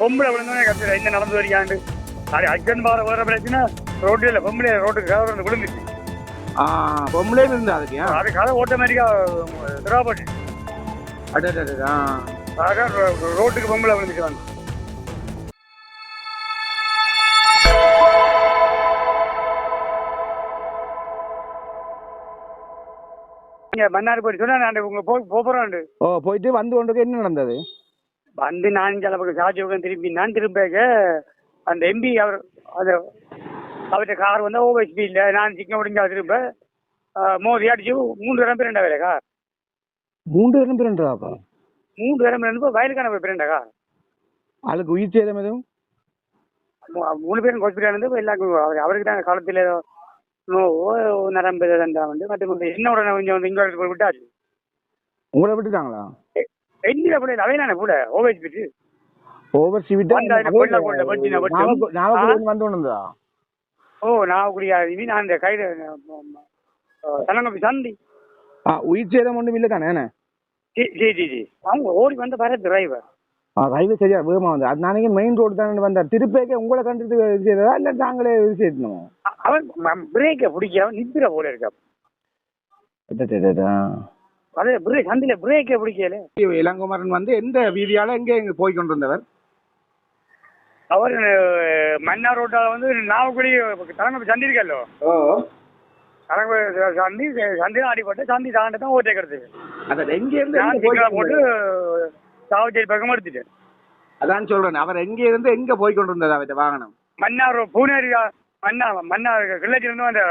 பொம்பளை விழுந்தோடனே கத்துற என்ன நடந்து வரியாண்டு அது அக்கன் பார வேற பிரச்சனை. ரோட்டு இல்லை பொம்பளை ரோட்டுக்கு கதை வந்து விழுந்துச்சு. ஆ பொம்பளையும் இருந்தா அதுக்கு? அது கதை ஆட்டோமேட்டிக்கா திராபட்டு அடடடட, ஆ அதான் ரோட்டுக்கு பொம்பளை விழுந்துச்சு இங்க மன்னார் போய் சொன்னா நான் உங்க போய் போறோம் ஓ போயிட்டு வந்து கொண்டு என்ன நடந்தது? வந்து நான் கிளம்புக்கு சாஜோகம் திரும்பி நான் திரும்ப அந்த எம்பி அவர் அந்த அவர்கிட்ட கார் வந்து ஓவர் ஸ்பீட்ல நான் சிக்க முடிஞ்சா திரும்ப மோதி அடிச்சு மூன்று இடம் பிறண்ட வேலை கார். மூன்று பேரும் பிறண்டாப்பா மூன்று இடம் பிறந்து வயலுக்கான போய் பிறண்ட கார். அதுக்கு உயிர் சேதம் எதுவும்? மூணு பேரும் ஹாஸ்பிட்டல் இருந்து எல்லாருக்கும் அவர் அவருக்கு தான் காலத்தில் ஏதோ நோவோ நரம்பு தண்டா வந்து மற்ற என்னோட கொஞ்சம் வந்து இங்கே விட்டாச்சு. உங்களை விட்டுட்டாங்களா? கொண்டதா ஓ நான் குடியா இது நான் இந்த கைது தலங்கப்பி சந்தி. ஆ உயிர் சேதம் ஒன்றும் இல்லை தானே ஜி ஜி ஜி அவங்க ஓடி வந்த பாரு டிரைவர் ஆ ரயில்வே சரியா வேகமாக வந்து அது நாளைக்கு மெயின் ரோடு தானே வந்தார். திருப்பேக்கே உங்களை கண்டுட்டு இது செய்ததா இல்லை நாங்களே இது செய்யணுமோ? அவன் பிரேக்கை பிடிக்க நித்திர போல இருக்கா. அது பிரேக் சந்தில பிரேக்கை பிடிக்கல இளங்குமரன் வந்து எந்த வீதியால எங்க எங்க போய் கொண்டிருந்தவர்? அவர் மன்னார் ரோட்டால வந்து நாவக்குடி தலங்கப்பி சந்தி இருக்கல்லோ தலங்கப்பி சந்தி சந்தி அடிபட்டு சந்தி தாண்டி தான் ஓட்டேக்கிறது அதான் எங்க இருந்து போட்டு சாவச்சேரி பக்கம் எடுத்துட்டேன் அதான் சொல்றேன் அவர் எங்க இருந்து எங்க போய் கொண்டிருந்தது அவர்கிட்ட வாகனம்? மன்னார் பூனேரி மன்னா மன்னார் கிள்ளச்சி இருந்து அந்த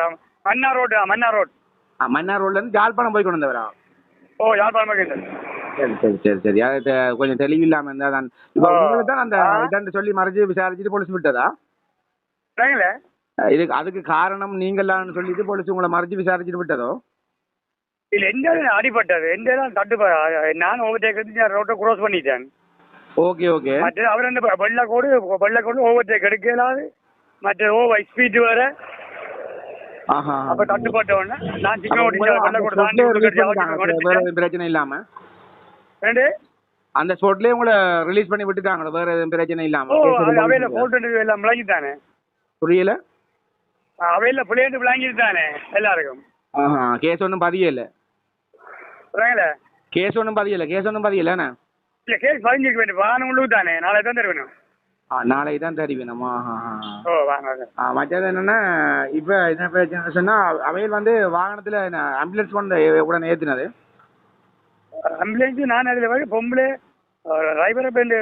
மன்னார் ரோடு மன்னார் ரோட். மன்னார் ரோட்ல இருந்து ஜாழ்ப்பாணம் போய் கொண்டு வந்தவரா ஓ யாழ்ப்பாணம் பக்கம் சரி சரி சரி சரி. அது கொஞ்சம் தெளிவில்லாம இருந்தா தான். இப்போ. உங்களுக்கு தான் அந்த. இதாண்டு சொல்லி மறைச்சு விசாரிச்சுட்டு போலீஸ் விட்டதா? இதுக்கு அதுக்கு காரணம் நீங்களான்னு சொல்லிட்டு போலீஸ் உங்களை மறைச்சு விசாரிச்சுட்டு விட்டதோ? இல்ல எந்த அடிபட்டது? எந்த தட்டு நான் ஓவர்டேக் எடுத்து ரோட்டை கிராஸ் பண்ணிட்டேன். Okay okay. மற்ற அவர் அந்த வெள்ளக்கோடு வெள்ளக்கோடு ஓவர்டேக் எடுக்கலாது. மற்ற ஓவர் ஸ்பீட் வேற. அப்ப தட்டுப்பட்ட உடனே நான் சின்ன அப்ப ஓடி உங்களை அந்த வெள்ளக்கோடு தாண்டி பிரச்சனை இல்லாம? ரெண்டு அந்த ஸ்பாட்லயே உங்களை ரிலீஸ் பண்ணி விட்டுட்டாங்களோ வேற எதுவும் பிரச்சனை இல்லாம? அவையில போட்டு எல்லாம் விளங்கிட்டானே? புரியல? அவையில பிள்ளைட்டு விளங்கிட்டானே எல்லாருக்கும்? ஆஹா கேஸ் ஒன்றும் பதியல. கேஸ் ஒன்றும் பதியல. கேஸ் ஒன்றும் பதியல இல்ல கேஸ் பதிஞ்சிருக்க வேண்டிய வாகனம் உள்ளுக்கு தானே நாளை தான் தருவேணும். ஆ நாளைக்கு தான். ஆ மற்றது என்னன்னா இப்போ என்ன பிரச்சனை சொன்னா அவையில் வந்து வாகனத்துல ஆம்புலன்ஸ் கொண்டு உடனே ஏத்துனது. ஆம்புலன்ஸ் நான் அதில் போய் பொம்பளை டிரைவரை பேருந்து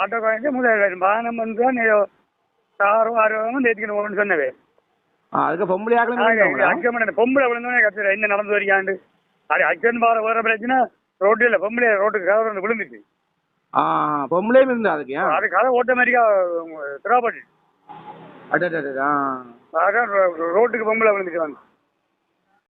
ஆட்டோ காய்ச்சி முதல் வாகனம் வந்து தான் ஏதோ காரோ ஆரோ வந்து ஏற்றிக்கணும் சொன்னவே அதுக்கு பொம்பளை ஆகலாம் பொம்பளை விழுந்தோடனே கத்துற என்ன நடந்து வரியாண்டு அது அக்கன் பார வேற பிரச்சனை ரோட்டு இல்லை பொம்பளை ரோட்டுக்கு வந்து விழுந்துச்சு. பொம்பளையும் இருந்தா அதுக்கு அது கதை ஆட்டோமேட்டிக்கா திராபட்டு அடடடா அதான் ரோட்டுக்கு பொம்பளை வந்து